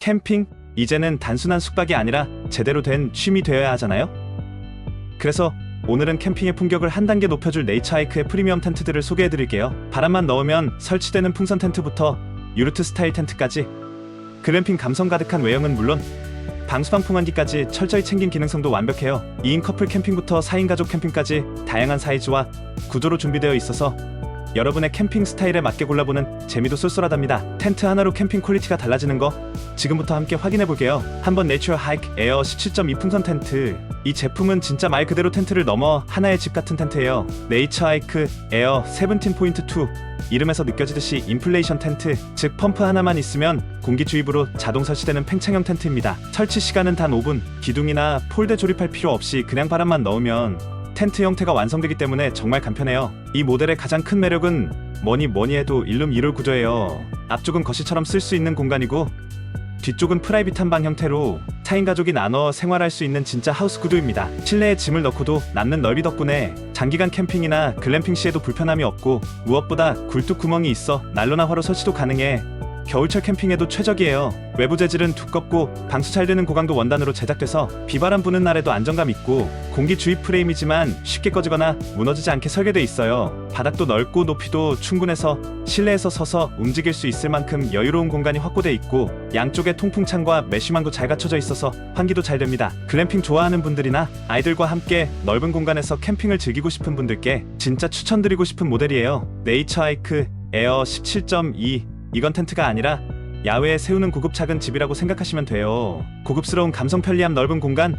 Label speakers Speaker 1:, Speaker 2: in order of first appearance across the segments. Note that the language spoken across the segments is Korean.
Speaker 1: 캠핑? 이제는 단순한 숙박이 아니라 제대로 된 취미 되어야 하잖아요? 그래서 오늘은 캠핑의 품격을 한 단계 높여줄 네이처하이크의 프리미엄 텐트들을 소개해드릴게요. 바람만 넣으면 설치되는 풍선 텐트부터 유르트 스타일 텐트까지 글램핑 감성 가득한 외형은 물론 방수방 풍환기까지 철저히 챙긴 기능성도 완벽해요. 2인 커플 캠핑부터 4인 가족 캠핑까지 다양한 사이즈와 구조로 준비되어 있어서 여러분의 캠핑 스타일에 맞게 골라보는 재미도 쏠쏠하답니다. 텐트 하나로 캠핑 퀄리티가 달라지는 거 지금부터 함께 확인해 볼게요. 한번 내추럴 하이크 에어 17.2 풍선 텐트. 이 제품은 진짜 말 그대로 텐트를 넘어 하나의 집 같은 텐트예요. 네이처 하이크 에어 17.2 이름에서 느껴지듯이 인플레이션 텐트, 즉 펌프 하나만 있으면 공기 주입으로 자동 설치되는 팽창형 텐트입니다. 설치 시간은 단 5분. 기둥이나 폴대 조립할 필요 없이 그냥 바람만 넣으면 텐트 형태가 완성되기 때문에 정말 간편해요. 이 모델의 가장 큰 매력은 뭐니 뭐니 해도 일룸 1홀 구조예요. 앞쪽은 거실처럼 쓸 수 있는 공간이고 뒤쪽은 프라이빗한 방 형태로 4인 가족이 나눠 생활할 수 있는 진짜 하우스 구조입니다. 실내에 짐을 넣고도 남는 넓이 덕분에 장기간 캠핑이나 글램핑 시에도 불편함이 없고 무엇보다 굴뚝 구멍이 있어 난로나 화로 설치도 가능해 겨울철 캠핑에도 최적이에요. 외부 재질은 두껍고 방수 잘 되는 고강도 원단으로 제작돼서 비바람 부는 날에도 안정감 있고 공기 주입 프레임이지만 쉽게 꺼지거나 무너지지 않게 설계돼 있어요. 바닥도 넓고 높이도 충분해서 실내에서 서서 움직일 수 있을 만큼 여유로운 공간이 확보돼 있고 양쪽에 통풍창과 메쉬망도 잘 갖춰져 있어서 환기도 잘 됩니다. 글램핑 좋아하는 분들이나 아이들과 함께 넓은 공간에서 캠핑을 즐기고 싶은 분들께 진짜 추천드리고 싶은 모델이에요. 네이처 하이크 에어 17.2 이건 텐트가 아니라 야외에 세우는 고급 작은 집이라고 생각하시면 돼요. 고급스러운 감성 편리함 넓은 공간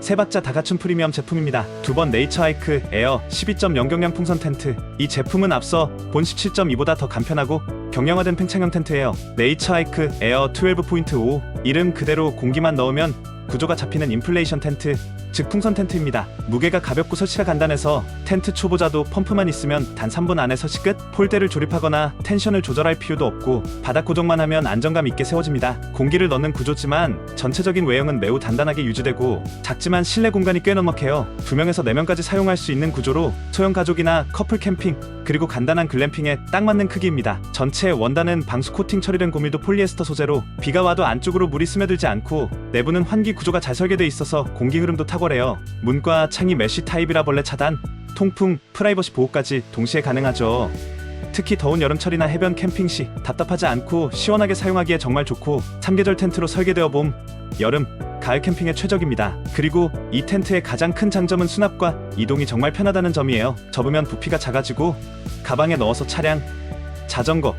Speaker 1: 세 박자 다 갖춘 프리미엄 제품입니다. 두 번 네이처 하이크 에어 12.0 경량 풍선 텐트. 이 제품은 앞서 본 17.2보다 더 간편하고 경량화된 팽창형 텐트예요. 네이처 하이크 에어 12.5 이름 그대로 공기만 넣으면 구조가 잡히는 인플레이션 텐트, 즉 풍선 텐트입니다. 무게가 가볍고 설치가 간단해서 텐트 초보자도 펌프만 있으면 단 3분 안에 설치 끝. 폴대를 조립하거나 텐션을 조절할 필요도 없고 바닥 고정만 하면 안정감 있게 세워집니다. 공기를 넣는 구조지만 전체적인 외형은 매우 단단하게 유지되고 작지만 실내 공간이 꽤 넉넉해요. 2명에서 4명까지 사용할 수 있는 구조로 소형 가족이나 커플 캠핑 그리고 간단한 글램핑에 딱 맞는 크기입니다. 전체 원단은 방수 코팅 처리된 고밀도 폴리에스터 소재로 비가 와도 안쪽으로 물이 스며들지 않고 내부는 환기 구조가 잘 설계되어 있어서 공기 흐름도 탁월해요. 문과 창이 메쉬 타입이라 벌레 차단, 통풍, 프라이버시 보호까지 동시에 가능하죠. 특히 더운 여름철이나 해변 캠핑 시 답답하지 않고 시원하게 사용하기에 정말 좋고 3계절 텐트로 설계되어 봄, 여름, 가을 캠핑에 최적입니다. 그리고 이 텐트의 가장 큰 장점은 수납과 이동이 정말 편하다는 점이에요. 접으면 부피가 작아지고 가방에 넣어서 차량, 자전거,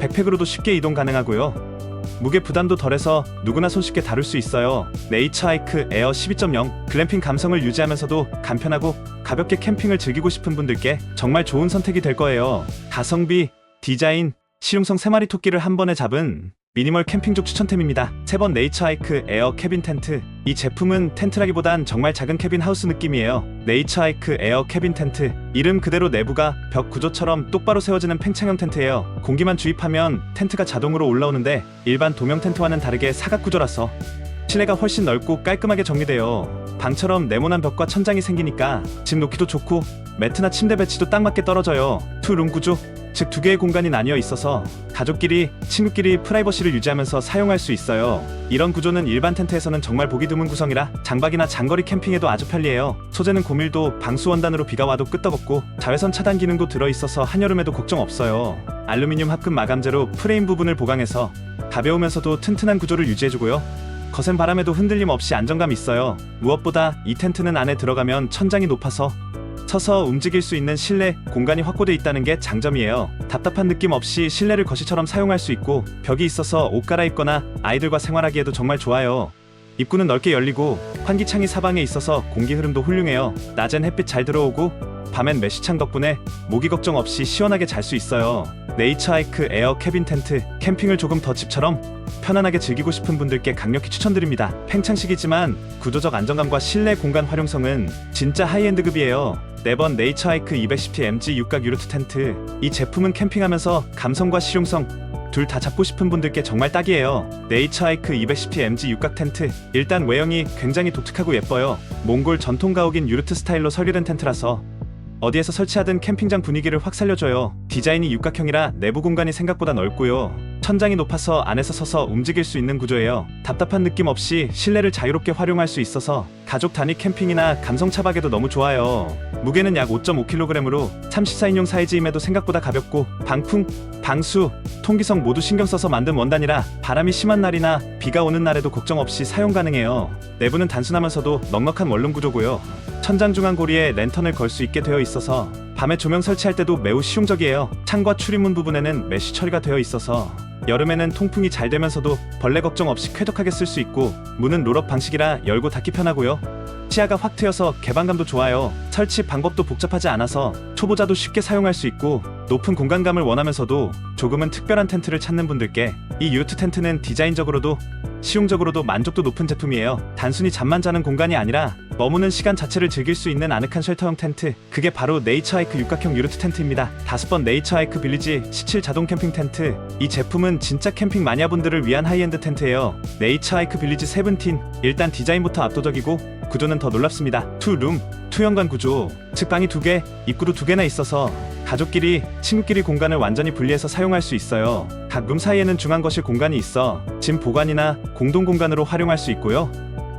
Speaker 1: 백팩으로도 쉽게 이동 가능하고요. 무게 부담도 덜해서 누구나 손쉽게 다룰 수 있어요. 네이처 하이크 에어 12.0 글램핑 감성을 유지하면서도 간편하고 가볍게 캠핑을 즐기고 싶은 분들께 정말 좋은 선택이 될 거예요. 가성비, 디자인, 실용성 3마리 토끼를 한 번에 잡은 미니멀 캠핑족 추천템입니다. 세 번 네이처 하이크 에어 캐빈 텐트. 이 제품은 텐트라기보단 정말 작은 캐빈 하우스 느낌이에요. 네이처 하이크 에어 캐빈 텐트. 이름 그대로 내부가 벽 구조처럼 똑바로 세워지는 팽창형 텐트예요. 공기만 주입하면 텐트가 자동으로 올라오는데 일반 도명 텐트와는 다르게 사각 구조라서 실내가 훨씬 넓고 깔끔하게 정리돼요. 방처럼 네모난 벽과 천장이 생기니까 집 놓기도 좋고 매트나 침대 배치도 딱 맞게 떨어져요. 투룸 구조, 즉 두 개의 공간이 나뉘어 있어서 가족끼리, 친구끼리 프라이버시를 유지하면서 사용할 수 있어요. 이런 구조는 일반 텐트에서는 정말 보기 드문 구성이라 장박이나 장거리 캠핑에도 아주 편리해요. 소재는 고밀도 방수 원단으로 비가 와도 끄떡없고 자외선 차단 기능도 들어 있어서 한여름에도 걱정 없어요. 알루미늄 합금 마감재로 프레임 부분을 보강해서 가벼우면서도 튼튼한 구조를 유지해주고요. 거센 바람에도 흔들림 없이 안정감 있어요. 무엇보다 이 텐트는 안에 들어가면 천장이 높아서 서서 움직일 수 있는 실내 공간이 확보돼 있다는 게 장점이에요. 답답한 느낌 없이 실내를 거실처럼 사용할 수 있고 벽이 있어서 옷 갈아입거나 아이들과 생활하기에도 정말 좋아요. 입구는 넓게 열리고 환기창이 사방에 있어서 공기 흐름도 훌륭해요. 낮엔 햇빛 잘 들어오고 밤엔 메쉬창 덕분에 모기 걱정 없이 시원하게 잘 수 있어요. 네이처 하이크 에어 캐빈 텐트 캠핑을 조금 더 집처럼 편안하게 즐기고 싶은 분들께 강력히 추천드립니다. 팽창식이지만 구조적 안정감과 실내 공간 활용성은 진짜 하이엔드급이에요. 4번 네이처 하이크 210T MG 육각 유르트 텐트 이 제품은 캠핑하면서 감성과 실용성 둘 다 잡고 싶은 분들께 정말 딱이에요. 네이처 하이크 210T MG 육각 텐트 일단 외형이 굉장히 독특하고 예뻐요. 몽골 전통 가옥인 유르트 스타일로 설계된 텐트라서 어디에서 설치하든 캠핑장 분위기를 확 살려줘요. 디자인이 육각형이라 내부 공간이 생각보다 넓고요. 천장이 높아서 안에서 서서 움직일 수 있는 구조예요. 답답한 느낌 없이 실내를 자유롭게 활용할 수 있어서 가족 단위 캠핑이나 감성 차박에도 너무 좋아요. 무게는 약 5.5kg으로 34인용 사이즈임에도 생각보다 가볍고 방풍, 방수, 통기성 모두 신경 써서 만든 원단이라 바람이 심한 날이나 비가 오는 날에도 걱정 없이 사용 가능해요. 내부는 단순하면서도 넉넉한 원룸 구조고요. 천장 중앙 고리에 랜턴을 걸 수 있게 되어 있어서 밤에 조명 설치할 때도 매우 실용적이에요. 창과 출입문 부분에는 메쉬 처리가 되어 있어서 여름에는 통풍이 잘 되면서도 벌레 걱정 없이 쾌적하게 쓸 수 있고 문은 롤업 방식이라 열고 닫기 편하고요. 시야가 확 트여서 개방감도 좋아요. 설치 방법도 복잡하지 않아서 초보자도 쉽게 사용할 수 있고 높은 공간감을 원하면서도 조금은 특별한 텐트를 찾는 분들께 이 유트 텐트는 디자인적으로도 실용적으로도 만족도 높은 제품이에요. 단순히 잠만 자는 공간이 아니라 머무는 시간 자체를 즐길 수 있는 아늑한 쉘터형 텐트. 그게 바로 네이처하이크 육각형 유르트 텐트입니다. 다섯 번 네이처하이크 빌리지 17 자동 캠핑 텐트. 이 제품은 진짜 캠핑 마니아분들을 위한 하이엔드 텐트예요. 네이처 하이크 빌리지 세븐틴. 일단 디자인부터 압도적이고 구조는 더 놀랍습니다. 투룸, 투현관 구조. 즉 방이 두 개, 입구도 두 개나 있어서 가족끼리, 친구끼리 공간을 완전히 분리해서 사용할 수 있어요. 각 룸 사이에는 중앙 거실 공간이 있어 짐 보관이나 공동 공간으로 활용할 수 있고요.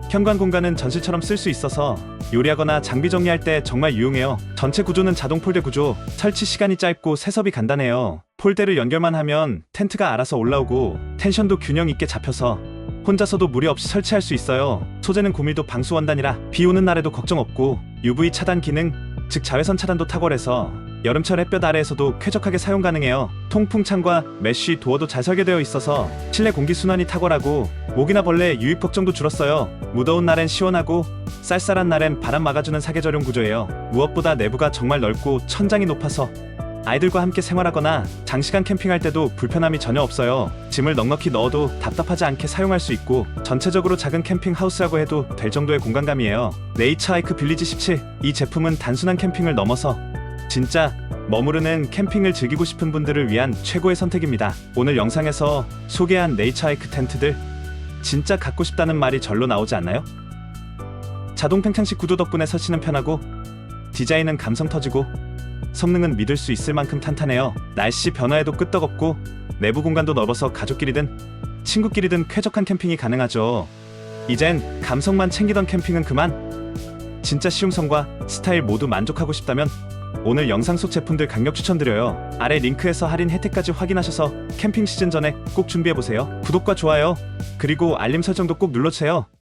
Speaker 1: 현관 공간은 전실처럼 쓸 수 있어서 요리하거나 장비 정리할 때 정말 유용해요. 전체 구조는 자동 폴대 구조, 설치 시간이 짧고 세섭이 간단해요. 폴대를 연결만 하면 텐트가 알아서 올라오고 텐션도 균형 있게 잡혀서 혼자서도 무리 없이 설치할 수 있어요. 소재는 고밀도 방수 원단이라 비 오는 날에도 걱정 없고 UV 차단 기능, 즉 자외선 차단도 탁월해서 여름철 햇볕 아래에서도 쾌적하게 사용 가능해요. 통풍 창과 메쉬 도어도 잘 설계되어 있어서 실내 공기 순환이 탁월하고 모기나 벌레 유입 걱정도 줄었어요. 무더운 날엔 시원하고 쌀쌀한 날엔 바람 막아주는 사계절용 구조예요. 무엇보다 내부가 정말 넓고 천장이 높아서 아이들과 함께 생활하거나 장시간 캠핑할 때도 불편함이 전혀 없어요. 짐을 넉넉히 넣어도 답답하지 않게 사용할 수 있고 전체적으로 작은 캠핑 하우스라고 해도 될 정도의 공간감이에요. 네이처 하이크 빌리지 17. 이 제품은 단순한 캠핑을 넘어서 진짜 머무르는 캠핑을 즐기고 싶은 분들을 위한 최고의 선택입니다. 오늘 영상에서 소개한 네이처 하이크 텐트들 진짜 갖고 싶다는 말이 절로 나오지 않나요? 자동 팽창식 구조 덕분에 설치는 편하고 디자인은 감성 터지고 성능은 믿을 수 있을 만큼 탄탄해요. 날씨 변화에도 끄떡없고 내부 공간도 넓어서 가족끼리든 친구끼리든 쾌적한 캠핑이 가능하죠. 이젠 감성만 챙기던 캠핑은 그만. 진짜 실용성과 스타일 모두 만족하고 싶다면 오늘 영상 속 제품들 강력 추천드려요. 아래 링크에서 할인 혜택까지 확인하셔서 캠핑 시즌 전에 꼭 준비해보세요. 구독과 좋아요, 그리고 알림 설정도 꼭 눌러주세요.